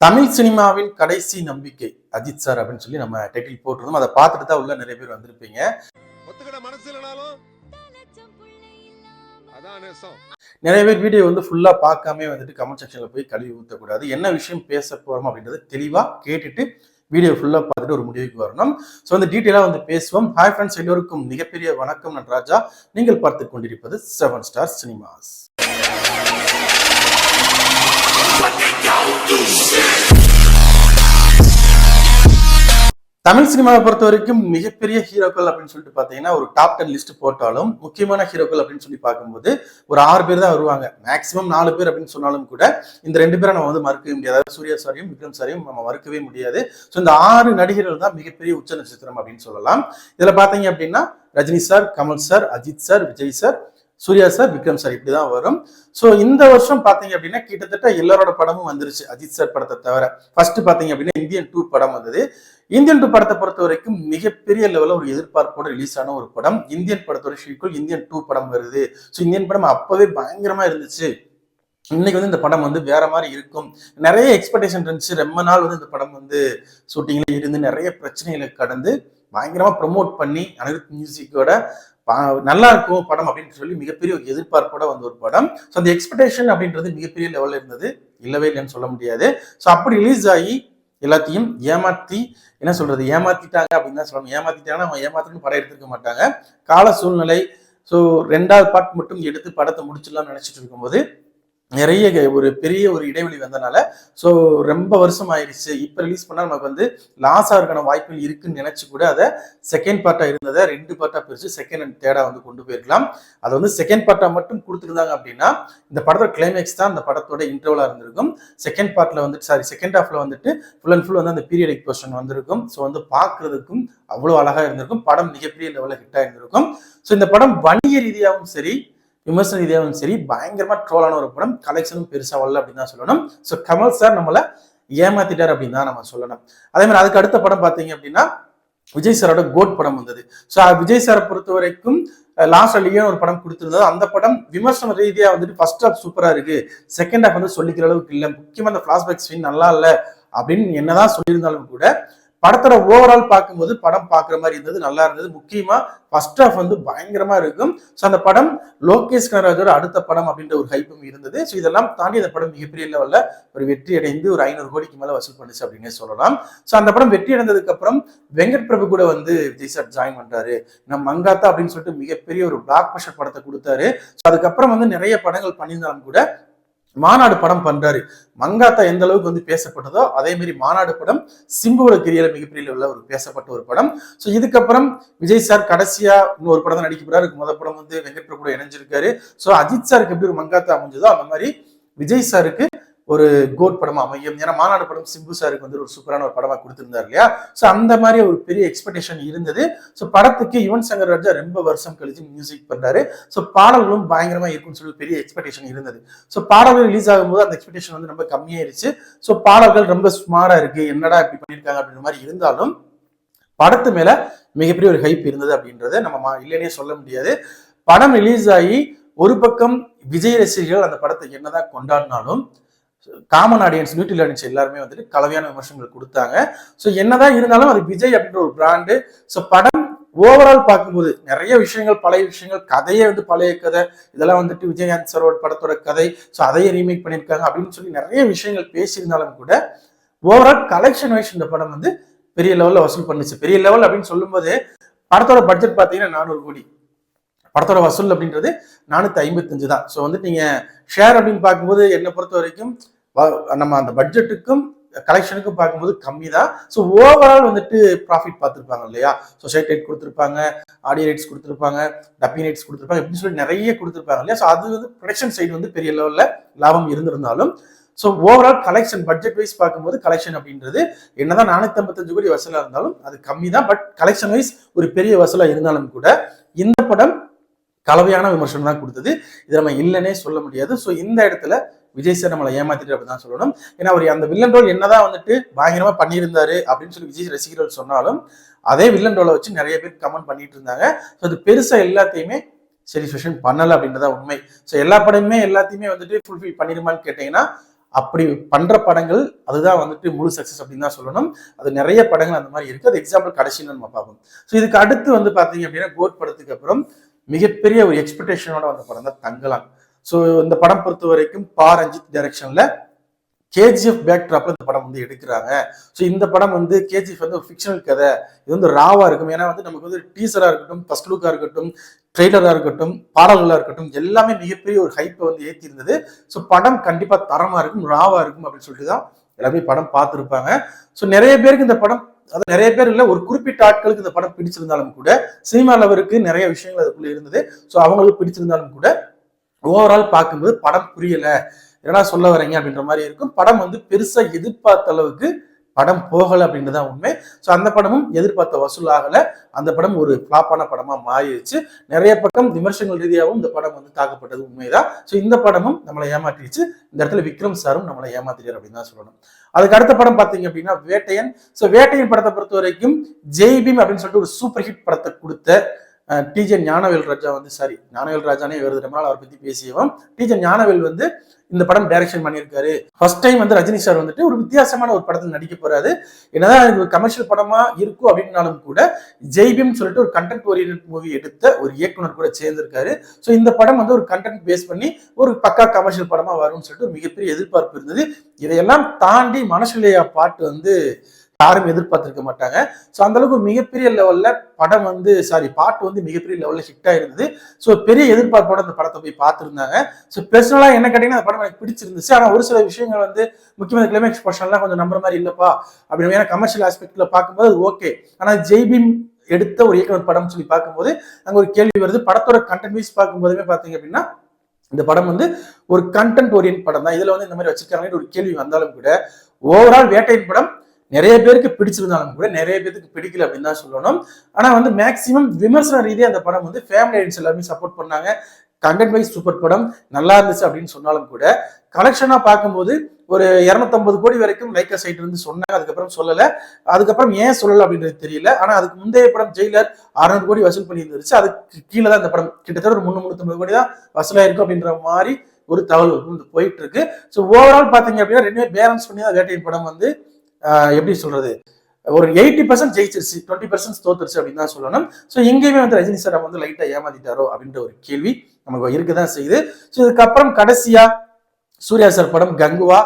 தமிழ் சினிமாவின் கடைசி நம்பிக்கை அஜித் சார் அப்படின்னு சொல்லி நம்ம டைட்டில் போட்டிருந்தோம். அதை பார்த்துட்டு தான் உள்ள நிறைய பேர் வந்திருப்பீங்க. நிறைய பேர் வீடியோ வந்து ஃபுல்லா பார்க்காம வந்துட்டு கமெண்ட் செக்ஷன்ல போய் கழுவி ஊற்றக்கூடாது என்ன விஷயம் பேச போறோம் அப்படின்றத தெளிவா கேட்டுட்டு வீடியோ ஃபுல்லா பார்த்துட்டு ஒரு முடிவுக்கு வரணும். ஸோ வந்து டீட்டெயிலாக வந்து பேசுவோம். ஹாய் ஃப்ரெண்ட்ஸ் எல்லோருக்கும் மிகப்பெரிய வணக்கம். நட்ராஜா நீங்கள் பார்த்து கொண்டிருப்பது செவன் ஸ்டார் சினிமாஸ் தமிழ் சினிமாவை பொறுத்த வரைக்கும் மிகப்பெரிய ஹீரோக்கள் அப்படின்னு சொல்லிட்டு பார்த்தீங்கன்னா ஒரு டாப் டென் லிஸ்ட் போட்டாலும் முக்கியமான ஹீரோக்கள் அப்படின்னு சொல்லி பார்க்கும்போது ஒரு ஆறு பேர் தான் வருவாங்க. மேக்ஸிமம் நாலு பேர் அப்படின்னு சொன்னாலும் கூட இந்த ரெண்டு பேரை நம்ம வந்து மறுக்கவே முடியாது. அதாவது சூர்யா சாரையும் விக்ரம் சாரையும் நம்ம மறுக்கவே முடியாது. ஸோ இந்த ஆறு நடிகர்கள் தான் மிகப்பெரிய உச்ச நட்சத்திரம் அப்படின்னு சொல்லலாம். இதுல பார்த்தீங்க அப்படின்னா Rajini sir Kamal sir Ajith sir Vijay sir Suriya sir Vikram sir இப்படி தான் வரும். ஸோ இந்த வருஷம் பார்த்தீங்க அப்படின்னா கிட்டத்தட்ட எல்லாரோட படமும் வந்துருச்சு. அஜித் சார் படத்தை தவிர. ஃபர்ஸ்ட் பார்த்தீங்க அப்படின்னா இந்தியன் டூ படம் வந்தது. இந்தியன் டூ படத்தை பொறுத்த வரைக்கும் மிகப்பெரிய லெவலில் ஒரு எதிர்பார்ப்போடு ரிலீஸ் ஆன ஒரு படம். இந்தியன் படத்தோட ஷீக்குள் இந்தியன் டூ படம் வருது. ஸோ இந்தியன் படம் அப்பவே பயங்கரமா இருந்துச்சு. இன்னைக்கு வந்து இந்த படம் வந்து வேற மாதிரி இருக்கும். நிறைய எக்ஸ்பெக்டேஷன் இருந்துச்சு. ரொம்ப நாள் வந்து இந்த படம் வந்து ஷூட்டிங்ல இருந்து நிறைய பிரச்சனைகளை கடந்து பயங்கரமா ப்ரமோட் பண்ணி அனிருத் மியூசிக்கோட நல்லா இருக்கும் படம் அப்படின்னு சொல்லி மிகப்பெரிய ஒரு எதிர்பார்ப்போட வந்த ஒரு படம். ஸோ அந்த எக்ஸ்பெக்டேஷன் அப்படின்றது மிகப்பெரிய லெவலில் இருந்தது. இல்லவே இல்லைன்னு சொல்ல முடியாது. ஸோ அப்படி ரிலீஸ் ஆகி எல்லாத்தையும் ஏமாத்தி என்ன சொல்றது ஏமாத்திட்டாங்க அப்படின்னு தான் சொல்லணும். ஏமாத்திட்டாங்கன்னா அவங்க ஏமாத்துன்னு படம் எடுத்திருக்க மாட்டாங்க. கால சூழ்நிலை ஸோ ரெண்டாவது பார்ட் மட்டும் எடுத்து படத்தை முடிச்சிடலாம்னு நினச்சிட்டு இருக்கும்போது நிறைய ஒரு பெரிய ஒரு இடைவெளி வந்தனால ஸோ ரொம்ப வருஷம் ஆயிடுச்சு இப்போ ரிலீஸ் பண்ணால் நமக்கு வந்து லாஸ் ஆகிறதுக்கான வாய்ப்புகள் இருக்குன்னு நினச்சி கூட அதை செகண்ட் பார்ட்டாக இருந்ததை ரெண்டு பார்ட்டாக பிரித்து செகண்ட் அண்ட் தேர்டாக வந்து கொண்டு போயிருக்கலாம். அதை வந்து செகண்ட் பார்ட்டாக மட்டும் கொடுத்துருந்தாங்க அப்படின்னா இந்த படத்தோட கிளைமேக்ஸ் தான் அந்த படத்தோட இன்டர்வலாக இருந்திருக்கும். செகண்ட் பார்ட்டில் வந்துட்டு சாரி செகண்ட் ஹாஃபில் வந்துட்டு ஃபுல் அண்ட் ஃபுல் வந்து அந்த பீரியடிக் போர்ஷன் வந்திருக்கும். ஸோ வந்து பார்க்கறதுக்கும் அவ்வளோ அழகாக இருந்திருக்கும். படம் மிகப்பெரிய லெவலில் ஹிட்டாக இருந்திருக்கும். ஸோ இந்த படம் வணிக ரீதியாகவும் சரி விமர்சன ரீதியாகவும் சரி பயங்கரமா ட்ரோலான ஒரு படம் கலெக்ஷனும் பெருசா வரல அப்படின்னு தான் சொல்லணும். ஸோ கமல் சார் நம்மளை ஏமாத்திட்டார் அப்படின்னு தான் நம்ம சொல்லணும். அதே மாதிரி அதுக்கு அடுத்த படம் பார்த்தீங்க அப்படின்னா விஜய் சாரோட கோட் படம் வந்தது. ஸோ விஜய் சாரை பொறுத்த வரைக்கும் லாஸ்ட் லியோ ஒரு படம் கொடுத்துருந்தது. அந்த படம் விமர்சன ரீதியா வந்துட்டு ஃபர்ஸ்ட் ஹாஃப் சூப்பரா இருக்கு. செகண்ட் ஹாஃப் வந்து சொல்லிக்கிற அளவுக்கு இல்லை. முக்கியமா அந்த ஃபிளாஷ்பேக் சீன் நல்லா இல்லை அப்படின்னு என்னதான் சொல்லியிருந்தாலும் கூட படத்தோட ஓவரால் பார்க்கும்போது படம் பார்க்குற மாதிரி இருந்தது நல்லா இருந்தது. முக்கியமாக ஃபர்ஸ்ட் ஆஃப் வந்து பயங்கரமா இருக்கும். ஸோ அந்த படம் லோகேஷ் கனராஜோட அடுத்த படம் அப்படின்ற ஒரு ஹைப்பும் இருந்தது. ஸோ இதெல்லாம் தாண்டி அந்த படம் மிகப்பெரிய லெவலில் ஒரு வெற்றி அடைந்து ஒரு ஐநூறு கோடிக்கு மேலே வசூல் பண்ணுச்சு அப்படின்னே சொல்லலாம். ஸோ அந்த படம் வெற்றி அடைந்ததுக்கு அப்புறம் வெங்கட் பிரபு கூட வந்து விஜய் சார் ஜாயின் பண்றாரு. நம்ம மங்காத்தா அப்படின்னு சொல்லிட்டு மிகப்பெரிய ஒரு பிளாக் பஷர் படத்தை கொடுத்தாரு. ஸோ அதுக்கப்புறம் வந்து நிறைய படங்கள் பண்ணியிருந்தாலும் கூட மாநாடு படம் பண்றாரு. மங்காத்தா எந்த அளவுக்கு வந்து பேசப்பட்டதோ அதே மாதிரி மாநாடு படம் சிம்புவோட கெரியர் மிகப்பெரிய லெவலில் ஒரு பேசப்பட்ட ஒரு படம். ஸோ இதுக்கப்புறம் விஜய் சார் கடைசியா இன்னொரு படம் தான் நடிக்க போறாரு. முத படம் வந்து வெங்கட் பிரபு கூட இணைஞ்சிருக்காரு. ஸோ அஜித் சாருக்கு எப்படி ஒரு மங்காத்தா அமைஞ்சதோ அந்த மாதிரி விஜய் சாருக்கு ஒரு கோட் படமா அமையும். ஏன்னா மாநாடு படம் சிம்பு சாருக்கு வந்து ஒரு சூப்பரான ஒரு படமா கொடுத்திருந்தார் இல்லையா? ஸோ அந்த மாதிரி ஒரு பெரிய எக்ஸ்பெக்டேஷன் இருந்தது. ஸோ படத்துக்கு யுவன் சங்கர் ராஜா ரொம்ப வருஷம் கழிச்சு மியூசிக் பண்றாரு. ஸோ பாடல்களும் பயங்கரமா இருக்கும்னு சொல்லி பெரிய எக்ஸ்பெக்டேஷன் இருந்தது. ஸோ பாடல்கள் ரிலீஸ் ஆகும்போது அந்த எக்ஸ்பெக்டேஷன் வந்து ரொம்ப கம்மியாயிருச்சு. ஸோ பாடல்கள் ரொம்ப ஸ்மாரா இருக்கு. என்னடா இப்படி பண்ணியிருக்காங்க அப்படின்ற மாதிரி இருந்தாலும் படத்து மேல மிகப்பெரிய ஒரு ஹைப் இருந்தது அப்படின்றத நம்ம மா- இல்லைன்னே சொல்ல முடியாது. படம் ரிலீஸ் ஆகி ஒரு பக்கம் விஜய் ரசிகர்கள் அந்த படத்தை என்னதான் கொண்டாடினாலும் காமன் ஆடியன்ஸ் நியூட்ரல் ஆடியன்ஸ் எல்லாருமே வந்துட்டு கலவையான விமர்சனங்கள் கொடுத்தாங்க. ஸோ என்னதான் இருந்தாலும் அது விஜய் அப்படின்ற ஒரு பிராண்டு ஸோ படம் ஓவரால் பார்க்கும்போது நிறைய விஷயங்கள் பழைய விஷயங்கள் கதையே வந்து பழைய கதை இதெல்லாம் வந்துட்டு விஜயகாந்த் சாரோட படத்தோட கதை. ஸோ அதையே ரீமேக் பண்ணியிருக்காங்க அப்படின்னு சொல்லி நிறைய விஷயங்கள் பேசியிருந்தாலும் கூட ஓவரால் கலெக்ஷன் வைஸ் இந்த படம் வந்து பெரிய லெவலில் வசூல் பண்ணுச்சு. பெரிய லெவல் அப்படின்னு சொல்லும்போது படத்தோட பட்ஜெட் பார்த்தீங்கன்னா நானூறு கோடி. படத்தோட வசூல் அப்படின்றது நானூற்றி ஐம்பத்தஞ்சு தான். ஸோ வந்துட்டு நீங்கள் ஷேர் அப்படின்னு பார்க்கும்போது என்னை பொறுத்த வரைக்கும் நம்ம அந்த பட்ஜெட்டுக்கும் கலெக்ஷனுக்கும் பார்க்கும்போது கம்மி தான் ஸோ ஓவரால் வந்துட்டு ப்ராஃபிட் பார்த்துருப்பாங்க இல்லையா? சொசைட்டி ரேட் கொடுத்துருப்பாங்க ஆடியோ ரேட்ஸ் கொடுத்துருப்பாங்க டப்பிங் ரேட்ஸ் கொடுத்துருப்பாங்க இப்படின்னு சொல்லி நிறைய கொடுத்துருப்பாங்க இல்லையா? ஸோ அது வந்து ப்ரொடக்ஷன் சைடு வந்து பெரிய லெவலில் லாபம் இருந்திருந்தாலும் so overall collection budget wise பார்க்கும்போது கலெக்ஷன் அப்படின்றது என்னதான் நானூத்தி ஐம்பத்தஞ்சு கோடி வசூலாக இருந்தாலும் அது கம்மி தான் பட் கலெக்ஷன் வைஸ் ஒரு பெரிய வசூலாக இருந்தாலும் கூட இந்த படம் கலவையான விமர்சனம் தான் கொடுத்தது. இது நம்ம இல்லைன்னே சொல்ல முடியாது. ஸோ இந்த இடத்துல விஜய் சார் நம்மளை ஏமாத்திட்டு அப்படி தான் சொல்லணும். ஏன்னா அவர் அந்த வில்லன் ரோல் என்னதான் வந்துட்டு பயங்கரமா பண்ணியிருந்தாரு அப்படின்னு சொல்லி விஜய் ரசிகர்கள் சொன்னாலும் அதே வில்லன் ரோலை வச்சு நிறைய பேர் கமெண்ட் பண்ணிட்டு இருந்தாங்க. ஸோ அது பெருசா எல்லாத்தையுமே சாட்டிஸ்ஃபேக்ஷன் பண்ணல அப்படின்றதா உண்மை. ஸோ எல்லா படமுமே எல்லாத்தையுமே வந்துட்டு ஃபுல்ஃபில் பண்ணிருமான்னு கேட்டீங்கன்னா அப்படி பண்ற படங்கள் அதுதான் வந்துட்டு முழு சக்சஸ் அப்படின்னு தான் சொல்லணும். அது நிறைய படங்கள் அந்த மாதிரி இருக்கு. அது எக்ஸாம்பிள் கடைசியில் நம்ம பார்ப்போம். ஸோ இதுக்கு அடுத்து வந்து பாத்தீங்க அப்படின்னா கோட் படத்துக்கு அப்புறம் மிகப்பெரிய ஒரு எக்ஸ்பெக்டேஷனோட வந்த படம் தான் தங்கலாம் ஸோ இந்த படம் பொறுத்த வரைக்கும் பா. ரஞ்சித் டைரக்ஷன்ல கேஜிஎஃப் பேக் ட்ராப்ல இந்த படம் வந்து எடுக்கிறாங்க. ஸோ இந்த படம் வந்து கேஜிஎஃப் வந்து ஒரு ஃபிக்ஷனல் கதை. இது வந்து ராவா இருக்கும். ஏன்னா வந்து நமக்கு வந்து டீசரா இருக்கட்டும் ஃபர்ஸ்ட் லுக்காக இருக்கட்டும் ட்ரெய்லராக இருக்கட்டும் பாடல்களாக இருக்கட்டும் எல்லாமே மிகப்பெரிய ஒரு ஹைப்பை வந்து ஏற்றி இருந்தது ஸோ படம் கண்டிப்பாக தரமாக இருக்கும் ராவாக இருக்கும் அப்படின்னு சொல்லிட்டு தான் எல்லாமே படம் பார்த்துருப்பாங்க. ஸோ நிறைய பேருக்கு இந்த படம் அது நிறைய பேர் இல்லை. ஒரு குறிப்பிட்ட ஆட்களுக்கு இந்த படம் பிடிச்சிருந்தாலும் கூட சினிமா லவருக்கு நிறைய விஷயங்கள் அதுக்குள்ள இருந்தது. ஸோ அவங்களுக்கு பிடிச்சிருந்தாலும் கூட ஓவரால் பார்க்கும்போது படம் புரியல. என்னடா சொல்ல வரீங்க அப்படின்ற மாதிரி இருக்கும். படம் வந்து பெருசா எதிர்பார்த்த அளவுக்கு படம் போகலை அப்படின்றது தான் உண்மை. ஸோ அந்த படமும் எதிர்பார்த்த வசூல் ஆகல. அந்த படம் ஒரு ஃப்ளாப்பான படமா மாறிடுச்சு. நிறைய பக்கம் விமர்சனங்கள் ரீதியாகவும் இந்த படம் வந்து தாக்கப்பட்டது உண்மைதான். ஸோ இந்த படமும் நம்மளை ஏமாற்றிடுச்சு. இந்த இடத்துல விக்ரம் சாரும் நம்மளை ஏமாத்திட்டார் அப்படின்னு தான் சொல்லணும். அதுக்கு அடுத்த படம் பார்த்தீங்க அப்படின்னா வேட்டையன். ஸோ வேட்டையன் படத்தை பொறுத்த வரைக்கும் ஜெய்பீம் அப்படின்னு சொல்லிட்டு ஒரு சூப்பர் ஹிட் படத்தை கொடுத்த டிஜே ஞானவேல் ராஜா வந்து சாரி ஞானவேல் ராஜானே வருது ரொம்ப நாள் அவரை பத்தி பேசியவன் டிஜே ஞானவேல் வந்து இந்த படம் டைரக்ஷன் பண்ணியிருக்காரு. ஃபர்ஸ்ட் டைம் வந்து ரஜினி சார் வந்துட்டு ஒரு வித்தியாசமான ஒரு படத்தில் நடிக்க போறாரு. என்னதான் இது கமர்ஷியல் படமா இருக்கும் அப்படின்னாலும் கூட ஜெய்பிம் சொல்லிட்டு ஒரு கண்டென்ட் ஓரியன்ட் மூவி எடுத்த ஒரு இயக்குனர் கூட சேர்ந்திருக்காரு. ஸோ இந்த படம் வந்து ஒரு கண்டென்ட் பேஸ் பண்ணி ஒரு பக்கா கமர்ஷியல் படமா வரும்னு சொல்லிட்டு ஒரு மிகப்பெரிய எதிர்பார்ப்பு இருந்தது. இதையெல்லாம் தாண்டி மனசுலையா பாட்டு வந்து யாரும் எதிர்பார்த்திருக்க மாட்டாங்க. ஸோ அந்தளவுக்கு மிகப்பெரிய லெவலில் படம் வந்து சாரி பாட்டு வந்து மிகப்பெரிய லெவலில் ஹிட் ஆயிருந்தது. ஸோ பெரிய எதிர்பார்ப்போட அந்த படத்தை போய் பார்த்துருந்தாங்க. ஸோ பர்சனலாக என்ன கேட்டீங்கன்னா அந்த படம் எனக்கு பிடிச்சிருந்துச்சு. ஆனால் ஒரு சில விஷயங்கள் வந்து முக்கியமான கிளைமேக்ஸ் போர்ஷன்லாம் கொஞ்சம் நம்புற மாதிரி இல்லைப்பா அப்படின்னு ஏன்னா கமர்ஷியல் ஆஸ்பெக்டில் பார்க்கும்போது அது ஓகே ஆனால் ஜெய்பீம் எடுத்த ஒரு இயக்குனர் படம் சொல்லி பார்க்கும்போது அங்கே ஒரு கேள்வி வருது. படத்தோட கண்டென்ட் வைஸ் பார்க்கும்போதுமே பார்த்தீங்க அப்படின்னா இந்த படம் வந்து ஒரு கண்டென்ட் ஓரியன்ட் படம் தான். இதில் வந்து இந்த மாதிரி வச்சிருக்காங்கன்னு ஒரு கேள்வி வந்தாலும் கூட ஓவரால் வேட்டையின் படம் நிறைய பேருக்கு பிடிச்சிருந்தாலும் கூட நிறைய பேருக்கு பிடிக்கல அப்படின்னு தான் சொல்லணும். ஆனா வந்து மேக்சிமம் விமர்சன ரீதியாக அந்த படம் வந்து ஃபேமிலி ஆடியன்ஸ் எல்லாமே சப்போர்ட் பண்ணாங்க. கண்டென்ட் வைஸ் சூப்பர் படம் நல்லா இருந்துச்சு அப்படின்னு சொன்னாலும் கூட கலெக்ஷனாக பார்க்கும்போது ஒரு இரநூத்தம்பது கோடி வரைக்கும் லைக்கா சைட் இருந்து சொன்னாங்க. அதுக்கப்புறம் சொல்லலை. அதுக்கப்புறம் ஏன் சொல்லலை அப்படின்றது தெரியல. ஆனால் அதுக்கு முந்தைய படம் ஜெயிலர் அறுநூறு கோடி வசூல் பண்ணி இருந்துச்சு அதுக்கு கீழே தான் இந்த படம் கிட்டத்தட்ட ஒரு முந்நூறு கோடி தான் வசூலாயிருக்கும் அப்படின்ற மாதிரி ஒரு தகவல் வந்து போயிட்டு இருக்கு. ஸோ ஓவரால் பார்த்தீங்க அப்படின்னா ரெண்டுமே பேலன்ஸ் பண்ணி தான் வேட்டையின் படம் வந்து எப்படி சொல்றது? ஒரு எயிட்டி பர்சன்ட் ஜெயிச்சிருச்சு டுவெண்ட்டி பர்சன்ட் தோத்துருச்சு அப்படின்னு தான் சொல்லணும். ஸோ எங்கேயுமே வந்து ரஜினி சார் வந்து லைட்டா ஏமாத்திட்டாரோ அப்படின்ற ஒரு கேள்வி நமக்கு இருக்க தான் செய்யுது. ஸோ இதுக்கப்புறம் கடைசியா சூர்யா சார் படம் கங்குவா.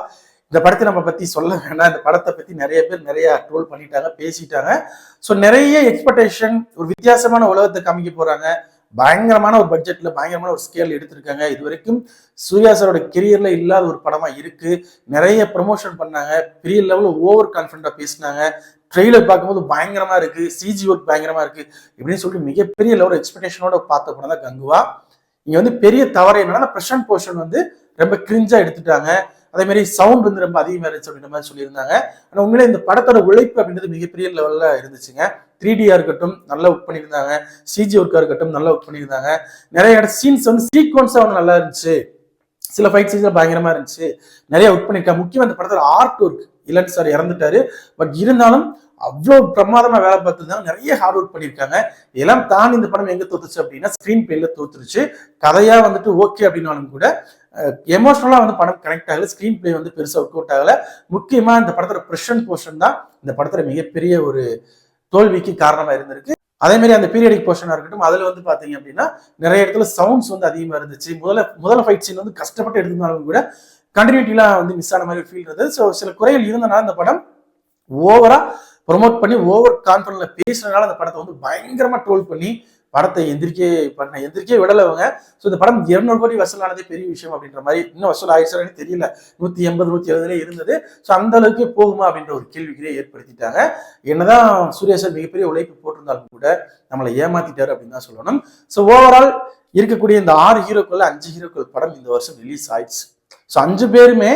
இந்த படத்தை நம்ம பத்தி சொல்ல வேண்டாம் இந்த படத்தை பத்தி நிறைய பேர் நிறைய ட்ரோல் பண்ணிட்டாங்க பேசிட்டாங்க. ஸோ நிறைய எக்ஸ்பெக்டேஷன் ஒரு வித்தியாசமான உலகத்தை காமிக்க போறாங்க. பயங்கரமான ஒரு பட்ஜெட்ல பயங்கரமான ஒரு ஸ்கேல் எடுத்திருக்காங்க. இது வரைக்கும் சூர்யா சாரோட கெரியர்ல இல்லாத ஒரு படமா இருக்கு. நிறைய ப்ரமோஷன் பண்ணாங்க. பெரிய லெவலில் ஓவர் கான்ஃபிடண்டா பேசினாங்க. ட்ரெய்லர் பார்க்கும்போது பயங்கரமா இருக்கு. சிஜி ஒர்க் பயங்கரமா இருக்கு. இப்படின்னு சொல்லிட்டு மிகப்பெரிய லெவல் எக்ஸ்பெக்டேஷனோட பார்த்த படம் தான் கங்குவா. இங்க வந்து பெரிய தவறு என்னன்னா பிரசன்ட் போர்ஷன் வந்து ரொம்ப கிரிஞ்சா எடுத்துட்டாங்க. அதே மாதிரி சவுண்ட் வந்து ரொம்ப அதிகமாக இருந்துச்சு அப்படின்ற மாதிரி சொல்லியிருந்தாங்க. ஆனால் உண்மையிலே இந்த படத்தோட உழைப்பு அப்படின்றது மிகப்பெரிய லெவலில் இருந்துச்சுங்க. த்ரீ டியா இருக்கட்டும் நல்லா ஒர்க் பண்ணியிருந்தாங்க. சிஜி ஒர்க்காக இருக்கட்டும் நல்லா ஒர்க் பண்ணியிருந்தாங்க. நிறைய இடம் சீன்ஸ் வந்து சீக்வன்ஸாக வந்து நல்லா இருந்துச்சு. சில ஃபைட் சீன்ஸ்ல பயங்கரமாக இருந்துச்சு. நிறைய ஒர்க் பண்ணியிருக்காங்க. முக்கியமா இந்த படத்தில் ஆர்ட் ஒர்க் இல்லன் சார் இறந்துட்டாரு. பட் இருந்தாலும் அவ்வளோ பிரமாதமா வேலை பார்த்துருந்தாங்க. நிறைய ஹார்ட் ஒர்க் பண்ணியிருக்காங்க. இதெல்லாம் தாண்டி இந்த படம் எங்க தோத்துச்சு அப்படின்னா ஸ்கிரீன் பிளேல தோத்துருச்சு. கதையா வந்துட்டு ஓகே அப்படின்னாலும் கூட எமோஷனலாக வந்து படம் கனெக்ட் ஆகல ஸ்கிரீன் பிளே வந்து பெருசாக ஒர்க் அவுட் ஆகல. முக்கியமாக இந்த படத்தோட ப்ரெஷன் போர்ஷன் தான் இந்த படத்தில் மிகப்பெரிய ஒரு தோல்விக்கு காரணமாக இருந்திருக்கு. அதே மாதிரி அந்த பீரியடிக் போர்ஷனாக இருக்கட்டும் அதில் வந்து பார்த்தீங்க அப்படின்னா நிறைய இடத்துல சவுண்ட்ஸ் வந்து அதிகமாக இருந்துச்சு. முதல்ல முதல்ல ஃபைட் சீன் வந்து கஷ்டப்பட்டு எடுத்திருந்தாலும் கூட கண்டினியூட்டிலாம் வந்து மிஸ் ஆன மாதிரி ஃபீல் இருந்தது. ஸோ சில குறைகள் இருந்தனால இந்த படம் ஓவராக ப்ரொமோட் பண்ணி ஓவர் கான்ஃபிடன்ட்ல பேசுறதுனால அந்த படத்தை வந்து பயங்கரமாக ட்ரோல் பண்ணி படத்தை எந்திரிக்கே பண்ண எந்திரிக்கே விடலவங்க ஸோ இந்த படம் இருநூறு கோடி வசூலானதே பெரிய விஷயம் அப்படின்ற மாதிரி இன்னும் வசூல் ஆயிடுச்சான்னு தெரியல. நூற்றி எண்பது நூற்றி எழுபதுல இருந்தது. ஸோ அந்த அளவுக்கு போகுமா அப்படின்ற ஒரு கேள்விக்குறியை ஏற்படுத்திட்டாங்க. என்னதான் சூர்யா சார் மிகப்பெரிய உழைப்பு போட்டிருந்தாலும் கூட நம்மளை ஏமாத்திட்டாரு அப்படின்னு தான் சொல்லணும். ஸோ ஓவரால் இருக்கக்கூடிய இந்த ஆறு ஹீரோக்கள் அஞ்சு ஹீரோக்கள் படம் இந்த வருஷம் ரிலீஸ் ஆயிடுச்சு. ஸோ அஞ்சு பேருமே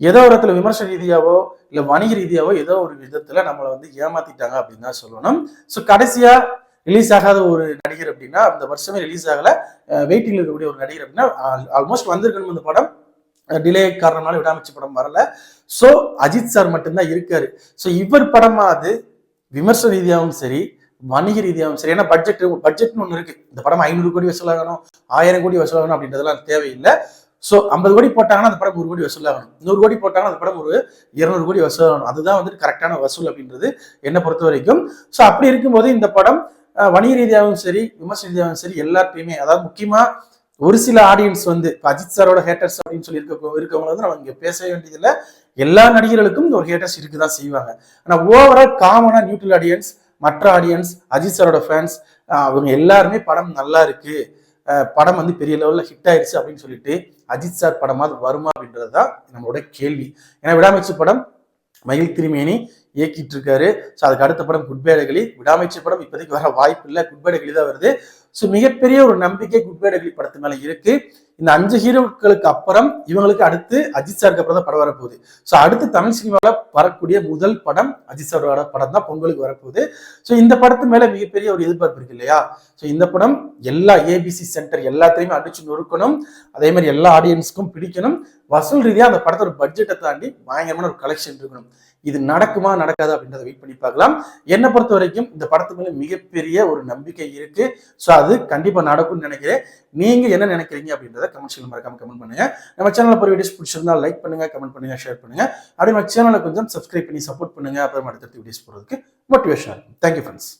ஏதோ ஒரு இடத்துல விமர்சன ரீதியாவோ இல்லை வணிக ரீதியாவோ ஏதோ ஒரு விதத்தில் நம்மளை வந்து ஏமாத்திட்டாங்க அப்படின்னு தான் சொல்லணும். ஸோ கடைசியாக ரிலீஸ் ஆகாத ஒரு நடிகர் அப்படின்னா அந்த வருஷமே ரிலீஸ் ஆகல. வெயிட்டிங்ல இருக்கக்கூடிய ஒரு நடிகர் அப்படின்னா ஆல்மோஸ்ட் வந்திருக்கணும் அந்த படம். டிலே காரணமான விடாமச்சு படம் வரல. ஸோ அஜித் சார் மட்டும்தான் இருக்காரு. ஸோ இவர் படமாவது விமர்சன ரீதியாகவும் சரி வணிக ரீதியாகவும் சரி. ஏன்னா பட்ஜெட் பட்ஜெட்னு ஒன்று இருக்கு. இந்த படம் ஐநூறு கோடி வசூலாகணும் ஆயிரம் கோடி வசூலாகணும் அப்படின்றதெல்லாம் தேவையில்லை. ஸோ ஐம்பது கோடி போட்டாங்கன்னா அந்த படம் ஒரு கோடி வசூலாகணும் நூறு கோடி போட்டாங்கன்னா அந்த படம் ஒரு இருநூறு கோடி வசூலாகணும் அதுதான் வந்துட்டு கரெக்டான வசூல் அப்படின்றது என்னை பொறுத்த வரைக்கும் ஸோ அப்படி இருக்கும்போது இந்த படம் வணிக ரீதியாகவும் சரி விமர்சன ரீதியாகவும் சரி எல்லாத்தையுமே அதாவது முக்கியமா ஒரு சில ஆடியன்ஸ் வந்து அஜித் சாரோட ஹேட்டர்ஸ் அப்படின்னு சொல்லி இருக்க இருக்கவங்க வந்து நம்ம இங்கே பேச வேண்டியதில்லை. எல்லா நடிகர்களுக்கும் இந்த ஒரு ஹேட்டர்ஸ் இருக்குதான் செய்வாங்க. ஆனால் ஓவரால் காமனா நியூட்ரல் ஆடியன்ஸ் மற்ற ஆடியன்ஸ் அஜித் சாரோட ஃபேன்ஸ் அவங்க எல்லாருமே படம் நல்லா இருக்கு. படம் வந்து பெரிய லெவலில் ஹிட் ஆயிடுச்சு அப்படின்னு சொல்லிட்டு அஜித் சார் படமாவது வருமா அப்படின்றது தான் நம்மளோட கேள்வி. ஏன்னா விடாமச்சு படம் மயில் திருமேனி இயக்கிட்டு இருக்காரு. ஸோ அதுக்கு அடுத்த படம் குட்பேடகளி விடாமைச்சி படம் இப்போதைக்கு வர வாய்ப்பு இல்லை. குட்பேடகளி தான் வருது. ஸோ மிகப்பெரிய ஒரு நம்பிக்கை குட்பேடகளி படத்து மேலே இருக்கு. இந்த அஞ்சு ஹீரோக்களுக்கு அப்புறம் இவங்களுக்கு அடுத்து அஜித் சாருக்கு அப்புறம் தான் படம் வரப்போகுது. ஸோ அடுத்து தமிழ் சினிமாவில் வரக்கூடிய முதல் படம் அஜித் சாரோட படம் தான் பொங்கலுக்கு வரப்போகுது. ஸோ இந்த படத்து மேல மிகப்பெரிய ஒரு எதிர்பார்ப்பு இருக்கு இல்லையா? ஸோ இந்த படம் எல்லா ஏபிசி சென்டர் எல்லாத்தையுமே அடிச்சு நொறுக்கணும். அதே மாதிரி எல்லா ஆடியன்ஸ்க்கும் பிடிக்கணும். வசூல் ரீதியாக அந்த படத்தோட பட்ஜெட்டை தாண்டி பயங்கரமான ஒரு கலெக்ஷன் இருக்கணும். இது நடக்குமா நடக்காது அப்படின்றத வெயிட் பண்ணி பார்க்கலாம். என்னை பொறுத்த வரைக்கும் இந்த படத்து மேலே மிகப்பெரிய ஒரு நம்பிக்கை இருக்கு. ஸோ அது கண்டிப்பாக நடக்கும்னு நினைக்கிறேன். நீங்கள் என்ன நினைக்கிறீங்க அப்படின்றத கமெண்ட்ஸில் மறக்காம கமெண்ட் பண்ணுங்க. நம்ம சேனலில் போய் வீடியோஸ் பிடிச்சிருந்தா லைக் பண்ணுங்க கமெண்ட் பண்ணுங்க ஷேர் பண்ணுங்க. அப்படியே நம்ம சேனலை கொஞ்சம் சப்ஸ்கிரைப் பண்ணி சப்போர்ட் பண்ணுங்க. அப்புறம் அடுத்தடுத்த வீடியோஸ் போகிறதுக்கு மோட்டிவேஷன் இருக்கும். Thank you friends